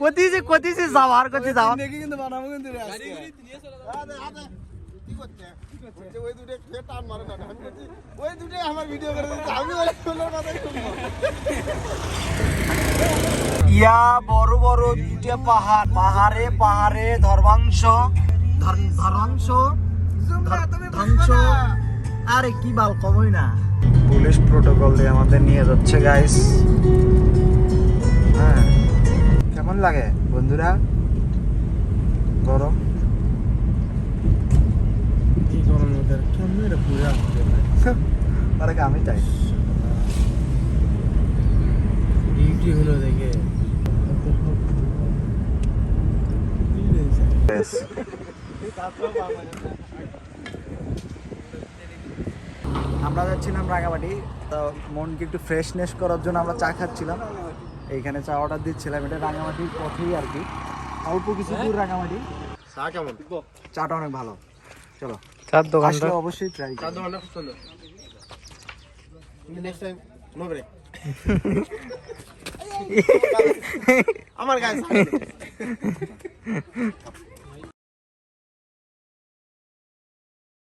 কতিছে কতিছে যাওয়ার কতি যাওয়ার। দেখি কিন্তু বানাবো কিন্তু রে আজকে। কি ওই দুটো খেয়ে টান মারে না আমি বলছি ওই দুটোই আমার ভিডিও করে দিচ্ছে। আমি শুনব ইয়া বড় বড় দুটা পাহাড় পাহাড়ে পাহাড়ে ধর্মাংশ। ধর- ধর্মাংশ ধ্বংস আরে কি বাল কমই না। পুলিশ প্রোটোকল দিয়ে আমাদের নিয়ে যাচ্ছে গাইস লাগে বন্ধুরা। গরম। কি গরম ওদের কেমন রে পুরা? আরে আমি চাই। হলো দেখে। আমরা যাচ্ছিলাম রাঙামাটি তো মনকে একটু ফ্রেশনেস করার জন্য আমরা চা খাচ্ছিলাম। এইখানে চা অর্ডার দিচ্ছিলাম এটা রাঙামাটির পথেই আর কি। অল্প কিছু দূর রাঙামাটি। চা কেমন? চাটা অনেক ভালো। চলো। চার দোকান অবশ্যই ট্রাই চার দোকানটা খুব সুন্দর। নেক্সট টাইম নো ব্রেক আমার গায়ে